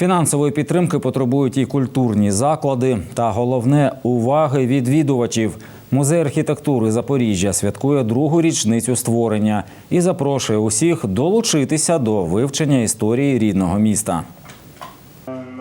Фінансової підтримки потребують і культурні заклади, та головне уваги відвідувачів. Музей архітектури Запоріжжя святкує другу річницю створення і запрошує усіх долучитися до вивчення історії рідного міста.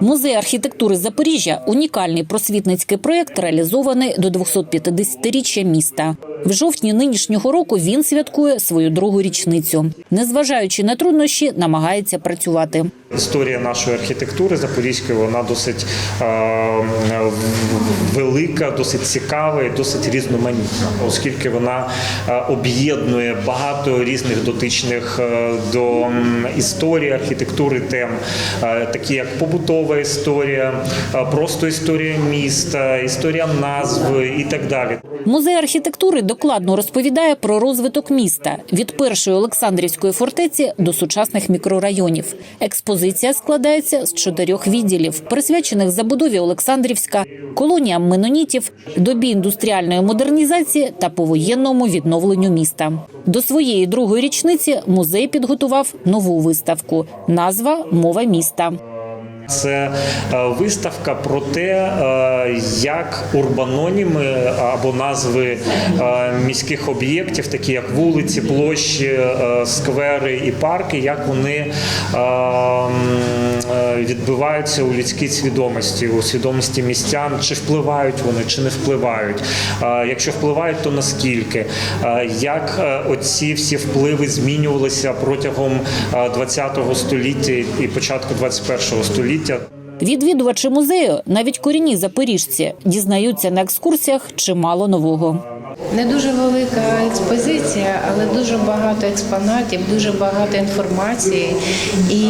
Музей архітектури Запоріжжя унікальний просвітницький проєкт, реалізований до 250-річчя міста. В жовтні нинішнього року він святкує свою другу річницю. Незважаючи на труднощі, намагається працювати. Історія нашої архітектури запорізької вона досить е, велика, досить цікава і досить різноманітна, оскільки вона е, об'єднує багато різних дотичних е, до історії архітектури тем, е, такі як побутова історія, просто історія міста, історія назви і так далі. Музей архітектури докладно розповідає про розвиток міста від першої Олександрівської фортеці до сучасних мікрорайонів. Експозиція складається з чотирьох відділів, присвячених забудові Олександрівська, колоніям менонітів, добі індустріальної модернізації та повоєнному відновленню міста. До своєї другої річниці музей підготував нову виставку. Назва Мова міста. Це е, виставка про те, е, як урбаноніми або назви е, міських об'єктів, такі як вулиці, площі, е, сквери і парки, як вони е, е, відбиваються у людській свідомості, у свідомості містян, чи впливають вони, чи не впливають. Е, Якщо впливають, то наскільки? Е, Як е, оці всі впливи змінювалися протягом ХХ століття і початку ХХІ століття? Відвідувачі музею, навіть корінні запоріжці, дізнаються на екскурсіях чимало нового. Не дуже велика експозиція, але дуже багато експонатів, дуже багато інформації. І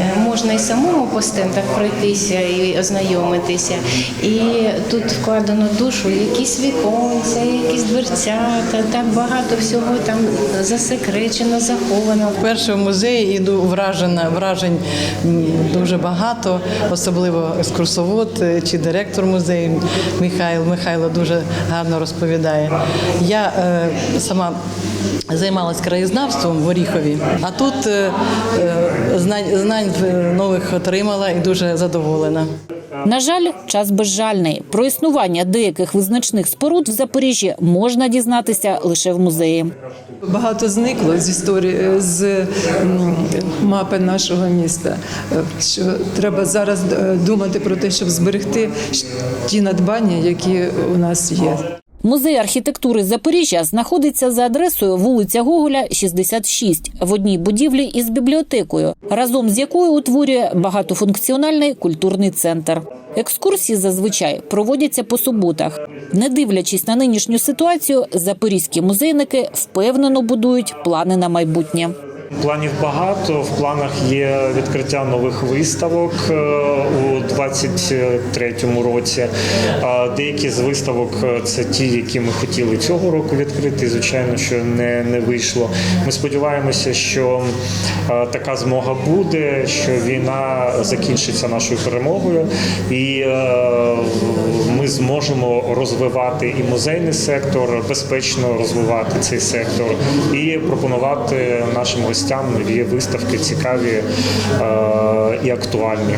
е, можна і самому по стендах пройтися і ознайомитися. І тут вкладено душу якісь віконця, якісь дверцята, так багато всього там засекречено, заховано. Вперше в музеї іду вражена, вражень дуже багато, особливо екскурсовод е, чи директор музею Михайло. Михайло дуже гарно розповідає. Я е, сама займалась краєзнавством в Оріхові, а тут е, е, знань, знань нових отримала і дуже задоволена. На жаль, час безжальний. Про існування деяких визначних споруд в Запоріжжі можна дізнатися лише в музеї. Багато зникло з історії з мапи нашого міста. Що треба зараз е, думати про те, щоб зберегти ті надбання, які у нас є. Музей архітектури Запоріжжя знаходиться за адресою вулиця Гоголя, 66, в одній будівлі із бібліотекою, разом з якою утворює багатофункціональний культурний центр. Екскурсії зазвичай проводяться по суботах. Не дивлячись на нинішню ситуацію, запорізькі музейники впевнено будують плани на майбутнє. Планів багато. В планах є відкриття нових виставок е, у 2023 році. Деякі з виставок е, це ті, які ми хотіли цього року відкрити. Звичайно, що не, не вийшло. Ми сподіваємося, що е, така змога буде, що війна закінчиться нашою перемогою, і зможемо розвивати і музейний сектор, безпечно розвивати цей сектор і пропонувати нашим гостям нові виставки цікаві е, і актуальні.